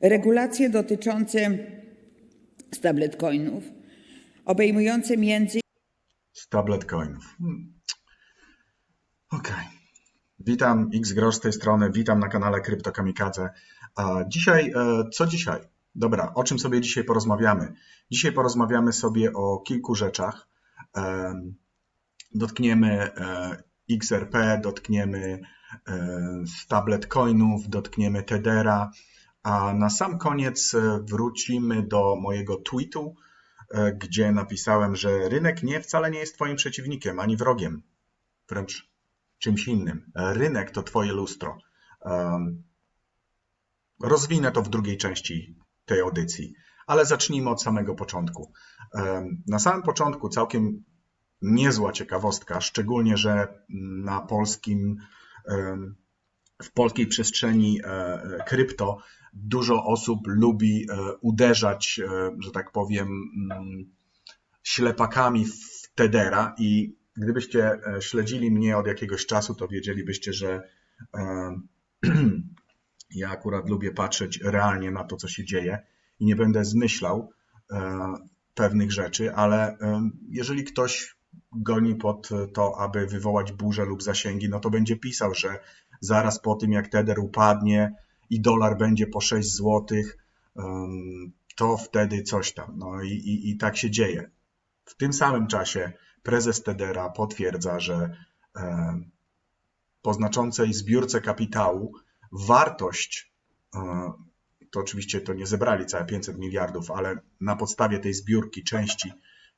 regulacje dotyczące stablecoinów, obejmujące między z tablet coinów. Hmm. Okej. Witam, X Grosz z tej strony, witam na kanale Krypto Kamikadze. A dzisiaj, e, co dzisiaj? Dobra, o czym sobie dzisiaj porozmawiamy? Dzisiaj porozmawiamy sobie o kilku rzeczach. Em, Dotkniemy e, XRP, dotkniemy e, tablet coinów, dotkniemy Tedera, a na sam koniec e, wrócimy do mojego tweetu, e, gdzie napisałem, że rynek nie wcale nie jest Twoim przeciwnikiem ani wrogiem, wręcz czymś innym. E, Rynek to Twoje lustro. Rozwinę to w drugiej części tej audycji, ale zacznijmy od samego początku. Na samym początku całkiem niezła ciekawostka, szczególnie, że na polskim, w polskiej przestrzeni e, e, krypto. Dużo osób lubi e, uderzać, że tak powiem, mm, ślepakami w Tedera i gdybyście śledzili mnie od jakiegoś czasu, to wiedzielibyście, że ja akurat lubię patrzeć realnie na to, co się dzieje i nie będę zmyślał pewnych rzeczy, ale jeżeli ktoś goni pod to, aby wywołać burzę lub zasięgi, no to będzie pisał, że zaraz po tym, jak Tether upadnie i dolar będzie po 6 zł, to wtedy coś tam. No i, i, i tak się dzieje. W tym samym czasie prezes Tedera potwierdza, że po znaczącej zbiórce kapitału wartość, to oczywiście to nie zebrali całe 500 miliardów, ale na podstawie tej zbiórki części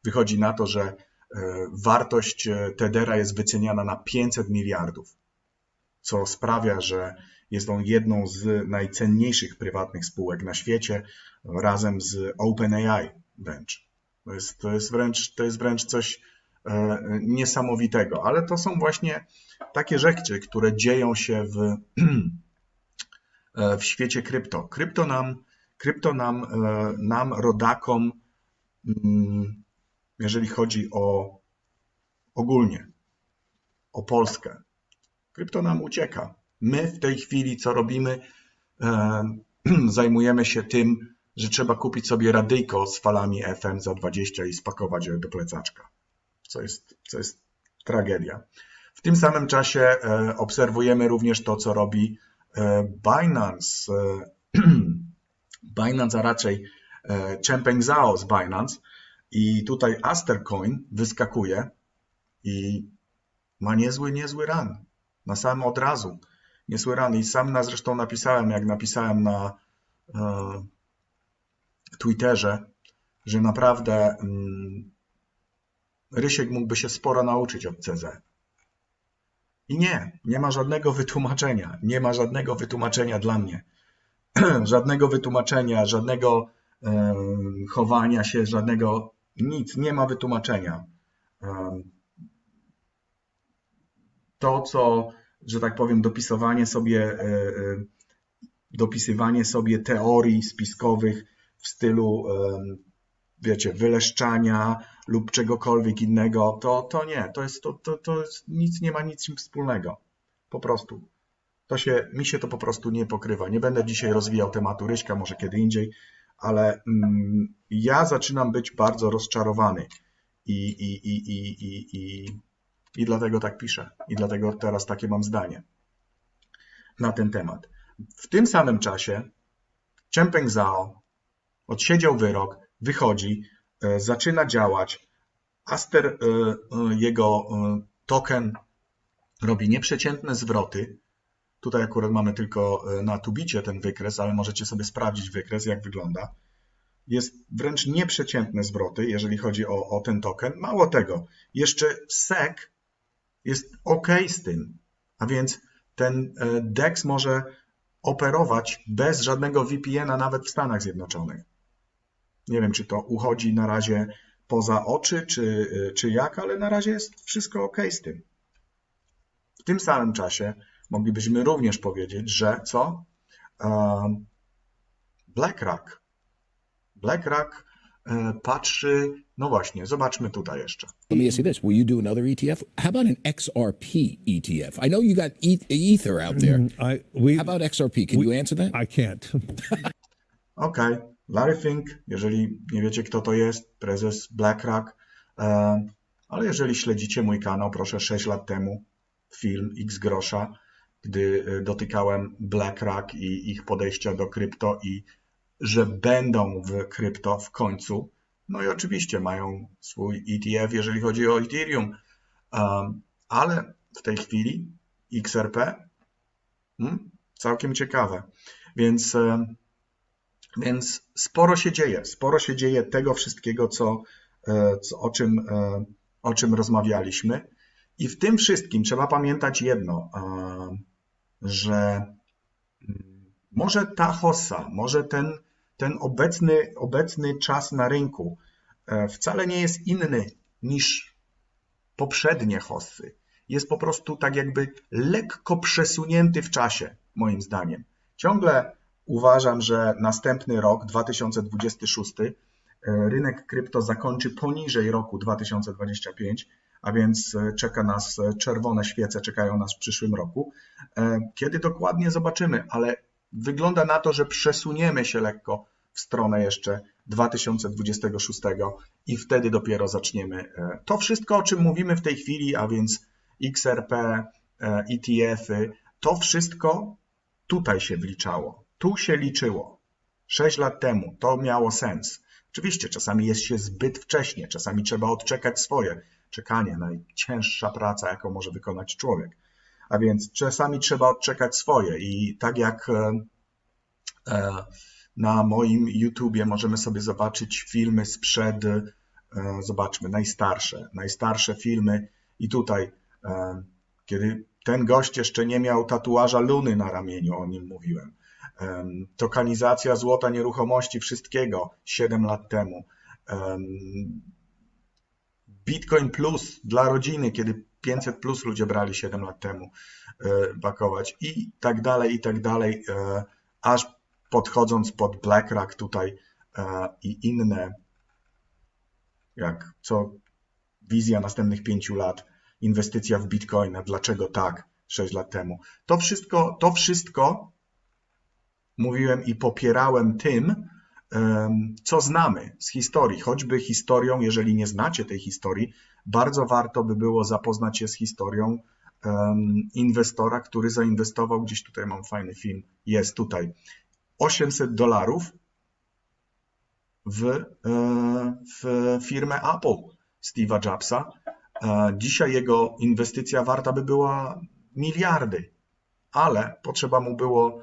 wychodzi na to, że e, wartość e, Tedera jest wyceniana na 500 miliardów, co sprawia, że jest on jedną z najcenniejszych prywatnych spółek na świecie, razem z OpenAI wręcz. To jest, to jest, wręcz, to jest wręcz coś e, niesamowitego, ale to są właśnie takie rzeczy, które dzieją się w, e, w świecie krypto. Krypto nam, krypto nam, e, nam rodakom, mm, jeżeli chodzi o ogólnie, o Polskę, krypto nam ucieka. My w tej chwili, co robimy, zajmujemy się tym, że trzeba kupić sobie radyjko z falami FM za 20 i spakować je do plecaczka, co jest, co jest tragedia. W tym samym czasie e, obserwujemy również to, co robi e, Binance, e, Binance, a raczej Changpeng Zhao z Binance i tutaj Astercoin wyskakuje i ma niezły, niezły run. Na samym od razu. Niezły run. I sam na zresztą napisałem, jak napisałem na e, Twitterze, że naprawdę mm, Rysiek mógłby się sporo nauczyć od CZ. I nie, nie ma żadnego wytłumaczenia. Nie ma żadnego wytłumaczenia dla mnie. żadnego wytłumaczenia, żadnego e, chowania się, żadnego nic. Nie ma wytłumaczenia. E, to, co, że tak powiem, dopisowanie sobie, e, e, dopisywanie sobie teorii spiskowych w stylu, wiecie, wyleszczania lub czegokolwiek innego, to, to nie, to jest, to, to, to jest, nic nie ma nic wspólnego. Po prostu. To się, mi się to po prostu nie pokrywa. Nie będę dzisiaj rozwijał tematu Ryśka, może kiedy indziej, ale mm, ja zaczynam być bardzo rozczarowany i, i, i, i, i, i, i dlatego tak piszę. I dlatego teraz takie mam zdanie na ten temat. W tym samym czasie Chengpeng Zhao odsiedział wyrok, wychodzi, e, zaczyna działać. Aster, e, e, jego token robi nieprzeciętne zwroty. Tutaj akurat mamy tylko na tubicie ten wykres, ale możecie sobie sprawdzić wykres, jak wygląda. Jest wręcz nieprzeciętne zwroty, jeżeli chodzi o, o ten token. Mało tego, jeszcze SEC jest ok z tym, a więc ten e, DEX może operować bez żadnego VPN-a nawet w Stanach Zjednoczonych. Nie wiem, czy to uchodzi na razie poza oczy, czy, e, czy jak, ale na razie jest wszystko ok z tym. W tym samym czasie moglibyśmy również powiedzieć, że co? Um, BlackRock. BlackRock e, patrzy, no właśnie, zobaczmy tutaj jeszcze. Let me ask you this: Will you do another ETF? How about an XRP ETF? I know you got E- Ether out there. I we How about XRP? Can you answer that? I can't. Okej, Larry Fink, jeżeli nie wiecie kto to jest, prezes BlackRock, e, ale jeżeli śledzicie mój kanał, proszę 6 lat temu film X grosza, gdy e, dotykałem BlackRock i ich podejścia do krypto i że będą w krypto w końcu. No i oczywiście mają swój ETF, jeżeli chodzi o Ethereum, Um, ale w tej chwili XRP hmm, całkiem ciekawe. Więc, em, więc sporo się dzieje, sporo się dzieje tego wszystkiego, co, e, co, o, czym, e, o czym rozmawialiśmy. I w tym wszystkim trzeba pamiętać jedno, e, że mm, może ta hossa, może ten, ten obecny, obecny czas na rynku e, wcale nie jest inny niż poprzednie hossy. Jest po prostu tak jakby lekko przesunięty w czasie, moim zdaniem. Ciągle uważam, że następny rok, 2026, e, rynek krypto zakończy poniżej roku 2025, a więc e, czeka nas czerwone świece, czekają nas w przyszłym roku. Kiedy dokładnie zobaczymy, ale wygląda na to, że przesuniemy się lekko w stronę jeszcze 2026 i wtedy dopiero zaczniemy e, to wszystko, o czym mówimy w tej chwili, a więc XRP, e, ETF-y, to wszystko tutaj się wliczało, tu się liczyło. 6 lat temu to miało sens. Oczywiście czasami jest się zbyt wcześnie, czasami trzeba odczekać swoje. Czekanie, najcięższa praca, jaką może wykonać człowiek. A więc czasami trzeba odczekać swoje i tak jak e, e, na moim YouTubie możemy sobie zobaczyć filmy sprzed, e, zobaczmy, najstarsze, najstarsze filmy i tutaj, kiedy ten gość jeszcze nie miał tatuaża luny na ramieniu, o nim mówiłem. Em, Tokenizacja złota, nieruchomości, wszystkiego 7 lat temu. Bitcoin Plus dla rodziny, kiedy 500 plus ludzie brali 7 lat temu e, pakować i tak dalej, i tak dalej, e, aż podchodząc pod BlackRock tutaj e, i inne, jak co wizja następnych pięciu lat, inwestycja w Bitcoina, dlaczego tak, 6 lat temu. To wszystko, to wszystko mówiłem i popierałem tym, co znamy z historii, choćby historią, jeżeli nie znacie tej historii, bardzo warto by było zapoznać się z historią inwestora, który zainwestował, gdzieś tutaj mam fajny film, jest tutaj, 800 dolarów w, e, w firmę Apple Steve'a Jobsa. E, Dzisiaj jego inwestycja warta by była miliardy, ale potrzeba mu było,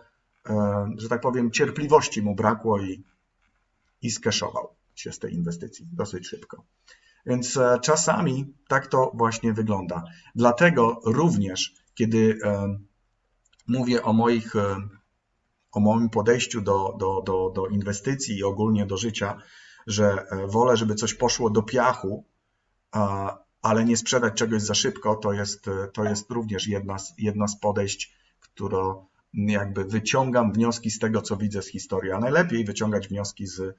e, że tak powiem, cierpliwości mu brakło i, i skeszował się z tej inwestycji dosyć szybko. Więc e, czasami tak to właśnie wygląda. Dlatego również, kiedy e, mówię o moich, e, o moim podejściu do, do, do, do inwestycji i ogólnie do życia, że wolę, żeby coś poszło do piachu, ale nie sprzedać czegoś za szybko, to jest, to jest również jedna z, jedna z podejść, którą jakby wyciągam wnioski z tego, co widzę z historii, a najlepiej wyciągać wnioski z,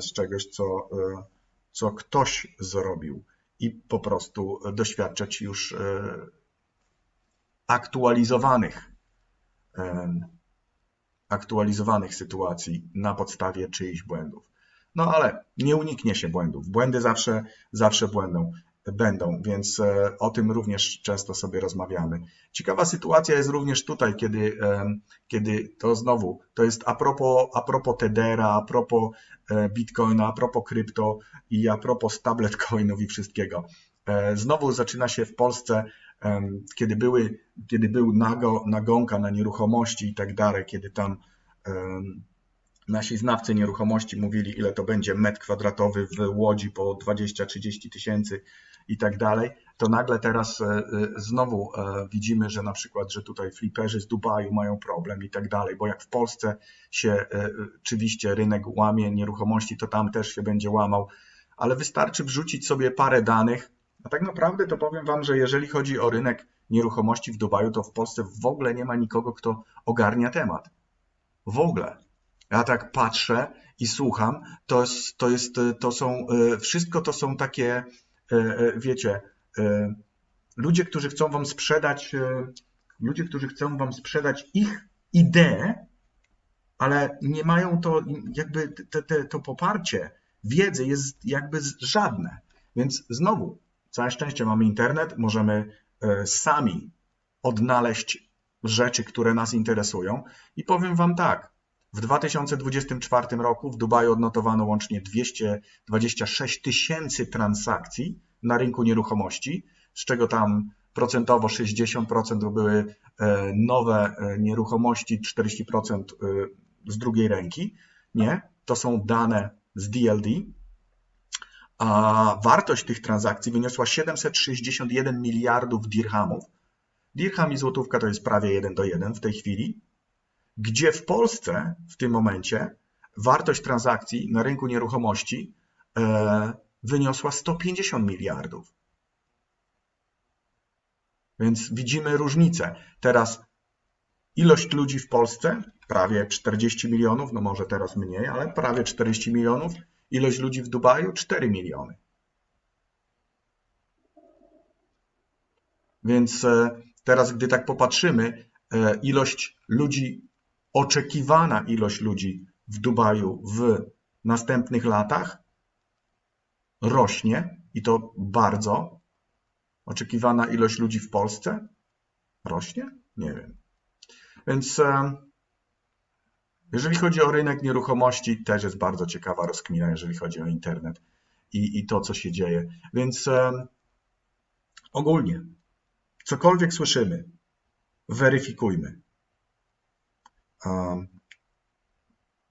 z czegoś, co, e, co ktoś zrobił i po prostu doświadczać już e, aktualizowanych, aktualizowanych sytuacji na podstawie czyichś błędów. No ale nie uniknie się błędów. Błędy zawsze, zawsze błędą, będą, więc e, o tym również często sobie rozmawiamy. Ciekawa sytuacja jest również tutaj, kiedy, kiedy to znowu, to jest a propos, a propos Tedera, a propos e, Bitcoina, a propos krypto i a propos stablecoinów i wszystkiego. E, Znowu zaczyna się w Polsce, kiedy, były, kiedy był nago, nagonka na nieruchomości i tak dalej, kiedy tam nasi znawcy nieruchomości mówili, ile to będzie metr kwadratowy w Łodzi po 20-30 tysięcy i tak dalej, to nagle teraz e, e, znowu e, widzimy, że na przykład, że tutaj fliperzy z Dubaju mają problem i tak dalej, bo jak w Polsce się oczywiście rynek łamie nieruchomości, to tam też się będzie łamał, ale wystarczy wrzucić sobie parę danych, a tak naprawdę to powiem Wam, że jeżeli chodzi o rynek nieruchomości w Dubaju, to w Polsce w ogóle nie ma nikogo, kto ogarnia temat. W ogóle. Ja tak patrzę i słucham, to, jest, to, jest, to są, wszystko to są takie, wiecie, e, ludzie, którzy chcą wam sprzedać, e, ludzie, którzy chcą wam sprzedać ich ideę, ale nie mają to, jakby te, te, to poparcie wiedzy jest jakby żadne. Więc znowu, całe szczęście mamy internet, możemy e, sami odnaleźć rzeczy, które nas interesują. I powiem Wam tak, w 2024 roku w Dubaju odnotowano łącznie 226 tysięcy transakcji na rynku nieruchomości, z czego tam procentowo 60% to były e, nowe e, nieruchomości, 40% e, z drugiej ręki. Nie, to są dane z DLD. A wartość tych transakcji wyniosła 761 miliardów dirhamów. Dirham i złotówka to jest prawie 1 do 1 w tej chwili, gdzie w Polsce w tym momencie wartość transakcji na rynku nieruchomości e, wyniosła 150 miliardów. Więc widzimy różnicę. Teraz ilość ludzi w Polsce, prawie 40 milionów, no może teraz mniej, ale prawie 40 milionów. Ilość ludzi w Dubaju 4 miliony. Więc e, teraz, gdy tak popatrzymy, e, ilość ludzi, oczekiwana ilość ludzi w Dubaju w następnych latach rośnie i to bardzo. Oczekiwana ilość ludzi w Polsce rośnie? Nie wiem. Więc e, jeżeli chodzi o rynek nieruchomości, też jest bardzo ciekawa rozkmina, jeżeli chodzi o internet i, i to, co się dzieje. Więc e, ogólnie, cokolwiek słyszymy, weryfikujmy.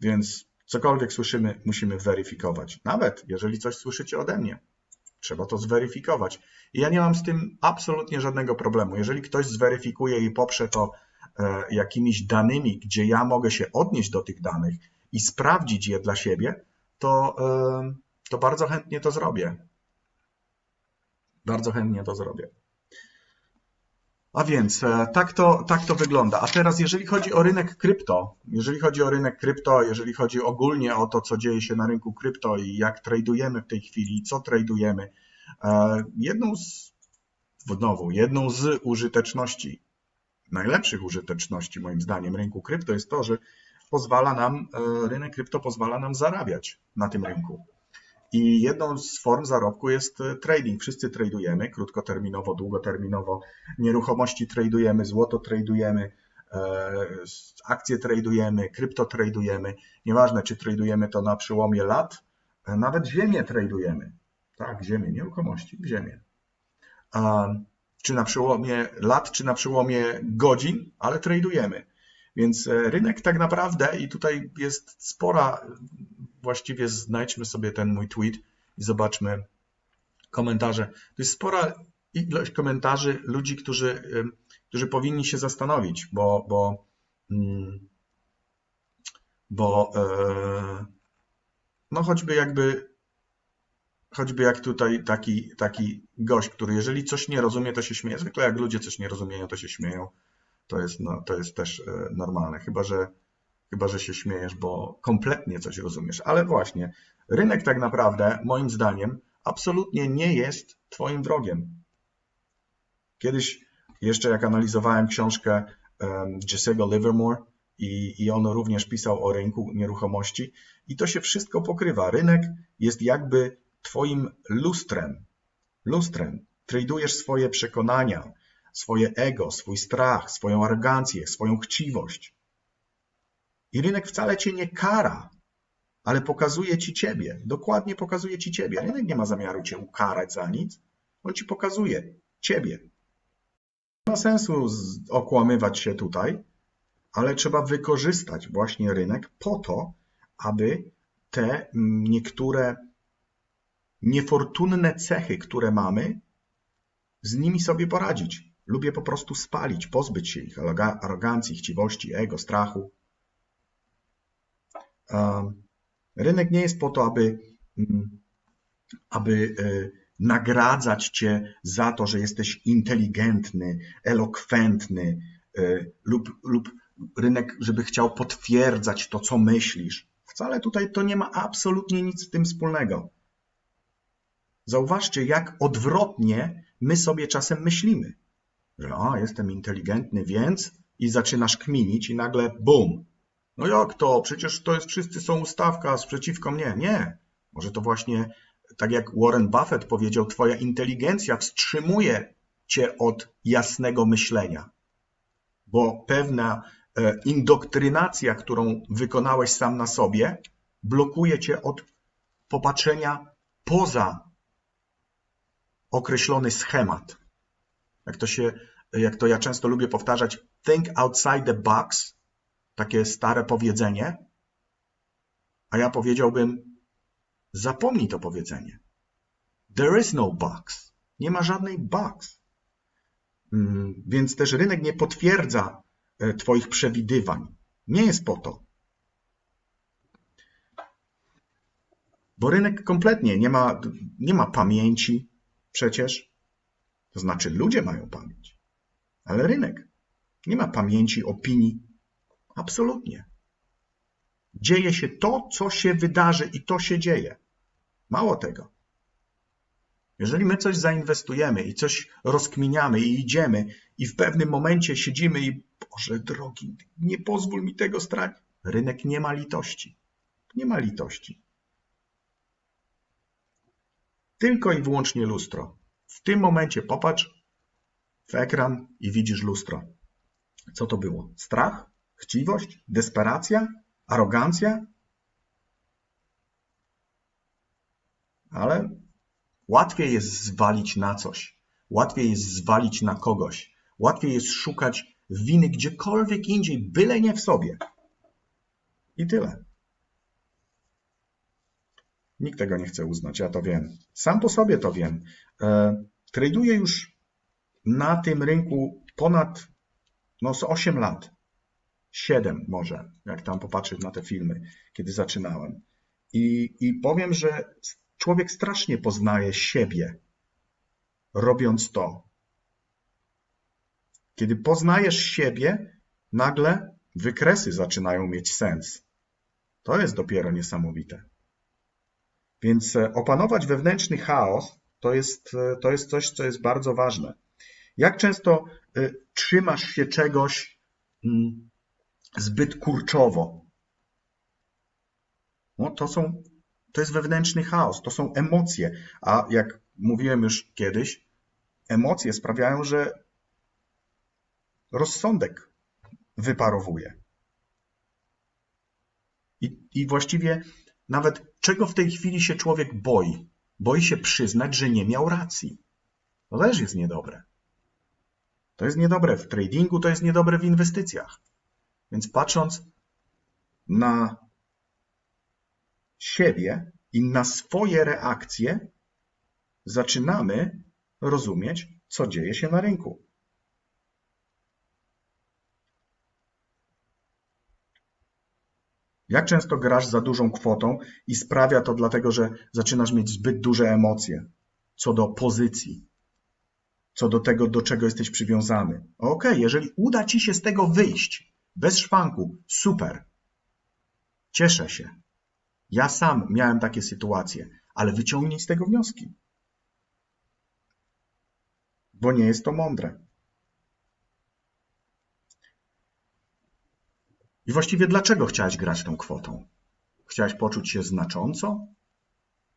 Więc cokolwiek słyszymy, musimy weryfikować. Nawet jeżeli coś słyszycie ode mnie, trzeba to zweryfikować. I ja nie mam z tym absolutnie żadnego problemu. Jeżeli ktoś zweryfikuje i poprze to e, jakimiś danymi, gdzie ja mogę się odnieść do tych danych i sprawdzić je dla siebie, to, to bardzo chętnie to zrobię. Bardzo chętnie to zrobię. A więc e, tak to, tak to wygląda. A teraz, jeżeli chodzi o rynek krypto, jeżeli chodzi o rynek krypto, jeżeli chodzi ogólnie o to, co dzieje się na rynku krypto i jak tradujemy w tej chwili, co tradujemy, e, jedną z, znowu, jedną z użyteczności, najlepszych użyteczności moim zdaniem rynku krypto jest to, że pozwala nam, e, rynek krypto pozwala nam zarabiać na tym rynku. I jedną z form zarobku jest e, trading. Wszyscy tradujemy krótkoterminowo, długoterminowo. Nieruchomości tradujemy, złoto tradujemy, e, akcje tradujemy, krypto tradujemy. Nieważne, czy tradujemy to na przełomie lat, e, nawet ziemię tradujemy. Tak, ziemię, nieruchomości, ziemię. Czy na przełomie lat, czy na przełomie godzin, ale tradujemy. Więc rynek tak naprawdę, i tutaj jest spora, właściwie znajdźmy sobie ten mój tweet i zobaczmy komentarze. To jest spora ilość komentarzy ludzi, którzy, którzy powinni się zastanowić, bo, bo, mm, bo e, no choćby jakby choćby jak tutaj taki, taki gość, który jeżeli coś nie rozumie, to się śmieje. Zwykle jak ludzie coś nie rozumieją, to się śmieją. To jest, no, to jest też e, normalne, chyba że, chyba że się śmiejesz, bo kompletnie coś rozumiesz. Ale właśnie, rynek tak naprawdę, moim zdaniem, absolutnie nie jest Twoim wrogiem. Kiedyś, jeszcze jak analizowałem książkę um, Jesse'ego Livermore i, i on również pisał o rynku nieruchomości, i to się wszystko pokrywa. Rynek jest jakby Twoim lustrem. Lustrem. Tradujesz swoje przekonania, swoje ego, swój strach, swoją arogancję, swoją chciwość. I rynek wcale cię nie kara, ale pokazuje ci ciebie. Dokładnie pokazuje ci ciebie. Rynek nie ma zamiaru cię ukarać za nic. On ci pokazuje ciebie. Nie ma sensu okłamywać się tutaj, ale trzeba wykorzystać właśnie rynek po to, aby te niektóre niefortunne cechy, które mamy, z nimi sobie poradzić. Lubię po prostu spalić, pozbyć się ich aroga- arogancji, chciwości, ego, strachu. Rynek nie jest po to, aby, mm, aby e, nagradzać cię za to, że jesteś inteligentny, elokwentny, e, lub, lub rynek, żeby chciał potwierdzać to, co myślisz. Wcale tutaj to nie ma absolutnie nic z tym wspólnego. Zauważcie, jak odwrotnie my sobie czasem myślimy. Że o, jestem inteligentny, więc i zaczynasz kminić i nagle bum. No jak to? Przecież to jest wszyscy są ustawka przeciwko mnie. Nie. Może to właśnie, tak jak Warren Buffett powiedział, twoja inteligencja wstrzymuje cię od jasnego myślenia. Bo pewna e, indoktrynacja, którą wykonałeś sam na sobie, blokuje cię od popatrzenia poza określony schemat. Jak to się, jak to ja często lubię powtarzać, think outside the box, takie stare powiedzenie, a ja powiedziałbym, zapomnij to powiedzenie. There is no box. Nie ma żadnej box. Mm, Więc też rynek nie potwierdza e, Twoich przewidywań. Nie jest po to. Bo rynek kompletnie nie ma, nie ma pamięci przecież. To znaczy ludzie mają pamięć, ale rynek nie ma pamięci, opinii. Absolutnie. Dzieje się to, co się wydarzy i to się dzieje. Mało tego. Jeżeli my coś zainwestujemy i coś rozkminiamy i idziemy i w pewnym momencie siedzimy i Boże drogi, nie pozwól mi tego stracić. Rynek nie ma litości. Nie ma litości. Tylko i wyłącznie lustro. W tym momencie popatrz w ekran i widzisz lustro. Co to było? Strach? Chciwość? Desperacja? Arogancja? Ale łatwiej jest zwalić na coś. Łatwiej jest zwalić na kogoś. Łatwiej jest szukać winy gdziekolwiek indziej, byle nie w sobie. I tyle. Nikt tego nie chce uznać, ja to wiem. Sam po sobie to wiem. E, traduję już na tym rynku ponad no, z 8 lat. 7 może, jak tam popatrzeć na te filmy, kiedy zaczynałem. I, I powiem, że człowiek strasznie poznaje siebie, robiąc to. Kiedy poznajesz siebie, nagle wykresy zaczynają mieć sens. To jest dopiero niesamowite. Więc e, opanować wewnętrzny chaos to jest, e, to jest coś, co jest bardzo ważne. Jak często e, trzymasz się czegoś mm, zbyt kurczowo? No, to, są, to jest wewnętrzny chaos, to są emocje. A jak mówiłem już kiedyś, emocje sprawiają, że rozsądek wyparowuje. I, I właściwie nawet czego w tej chwili się człowiek boi? Boi się przyznać, że nie miał racji. To też jest niedobre. To jest niedobre w tradingu, to jest niedobre w inwestycjach. Więc patrząc na siebie i na swoje reakcje, zaczynamy rozumieć, co dzieje się na rynku. Jak często grasz za dużą kwotą i sprawia to dlatego, że zaczynasz mieć zbyt duże emocje co do pozycji, co do tego, do czego jesteś przywiązany. Ok, jeżeli uda ci się z tego wyjść bez szwanku, super. Cieszę się. Ja sam miałem takie sytuacje, ale wyciągnij z tego wnioski. Bo nie jest to mądre. I właściwie dlaczego chciałeś grać tą kwotą? Chciałeś poczuć się znacząco?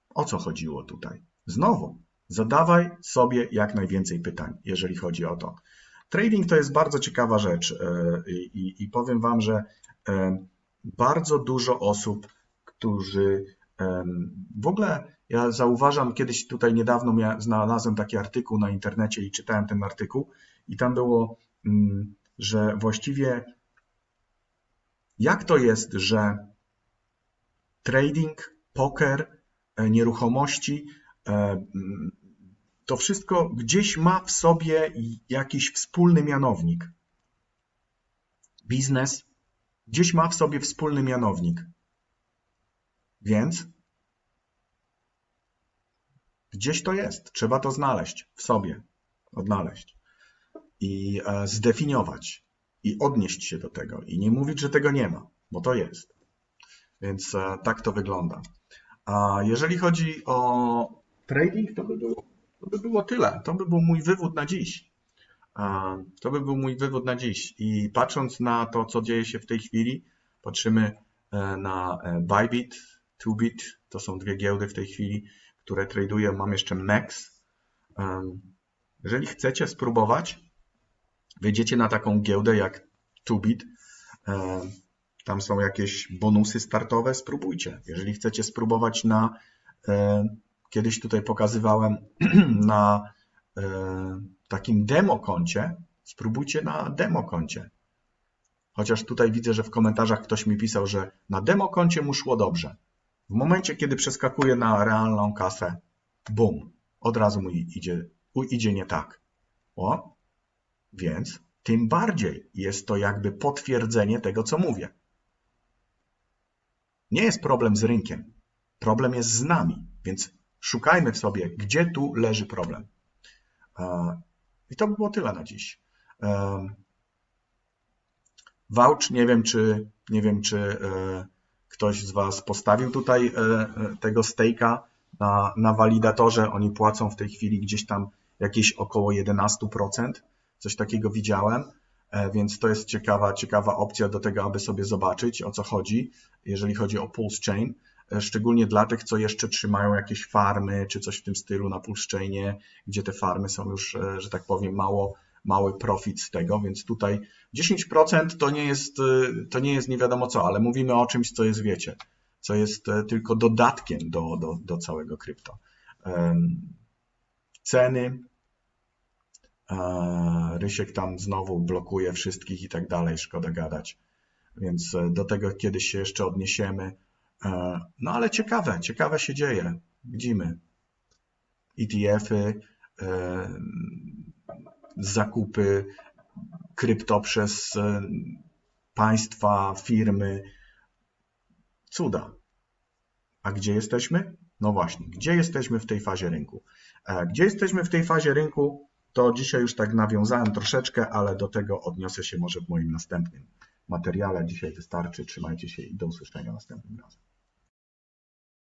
O co chodziło tutaj? Znowu, zadawaj sobie jak najwięcej pytań, jeżeli chodzi o to. Trading to jest bardzo ciekawa rzecz e, i, i powiem Wam, że e, bardzo dużo osób, którzy e, w ogóle ja zauważam, kiedyś tutaj niedawno mia, znalazłem taki artykuł na internecie i czytałem ten artykuł i tam było, mm, że właściwie jak to jest, że trading, poker, nieruchomości, to wszystko gdzieś ma w sobie jakiś wspólny mianownik? Biznes gdzieś ma w sobie wspólny mianownik. Więc gdzieś to jest. Trzeba to znaleźć w sobie, odnaleźć i zdefiniować i odnieść się do tego i nie mówić, że tego nie ma, bo to jest. Więc e, tak to wygląda. A jeżeli chodzi o trading, to by było, to by było tyle. To by był mój wywód na dziś. To by był mój wywód na dziś. I patrząc na to, co dzieje się w tej chwili, patrzymy e, na e, Bybit, Tubit, to są dwie giełdy w tej chwili, które traduję. Mam jeszcze MEX. Em, Jeżeli chcecie spróbować, wejdziecie na taką giełdę jak Tubit, e, tam są jakieś bonusy startowe, spróbujcie. Jeżeli chcecie spróbować na, e, kiedyś tutaj pokazywałem na e, takim demo koncie, spróbujcie na demo koncie. Chociaż tutaj widzę, że w komentarzach ktoś mi pisał, że na demo koncie mu szło dobrze. W momencie, kiedy przeskakuje na realną kasę, bum, od razu mu idzie, idzie nie tak. O, więc tym bardziej jest to jakby potwierdzenie tego, co mówię. Nie jest problem z rynkiem. Problem jest z nami, więc szukajmy w sobie, gdzie tu leży problem. E, I to by było tyle na dziś. E, Vouch, nie wiem, czy, nie wiem, czy e, ktoś z Was postawił tutaj tego stejka na, na walidatorze. Oni płacą w tej chwili gdzieś tam jakieś około 11%. Coś takiego widziałem, więc to jest ciekawa, ciekawa opcja do tego, aby sobie zobaczyć o co chodzi, jeżeli chodzi o Pulse Chain. E, Szczególnie dla tych, co jeszcze trzymają jakieś farmy czy coś w tym stylu na Pulse Chainie, gdzie te farmy są już, e, że tak powiem, mało, mały profit z tego, więc tutaj 10% to nie jest, e, to nie jest nie wiadomo co, ale mówimy o czymś, co jest, wiecie, co jest tylko dodatkiem do, do, do całego krypto. Ceny, Rysiek tam znowu blokuje wszystkich i tak dalej, szkoda gadać. Więc do tego kiedyś się jeszcze odniesiemy. E, No ale ciekawe, ciekawe się dzieje. Widzimy ETF-y, e, zakupy krypto przez e, państwa, firmy. Cuda. A gdzie jesteśmy? No właśnie, gdzie jesteśmy w tej fazie rynku? Gdzie jesteśmy w tej fazie rynku? To dzisiaj już tak nawiązałem troszeczkę, ale do tego odniosę się może w moim następnym materiale. Dzisiaj wystarczy. Trzymajcie się i do usłyszenia następnym razem.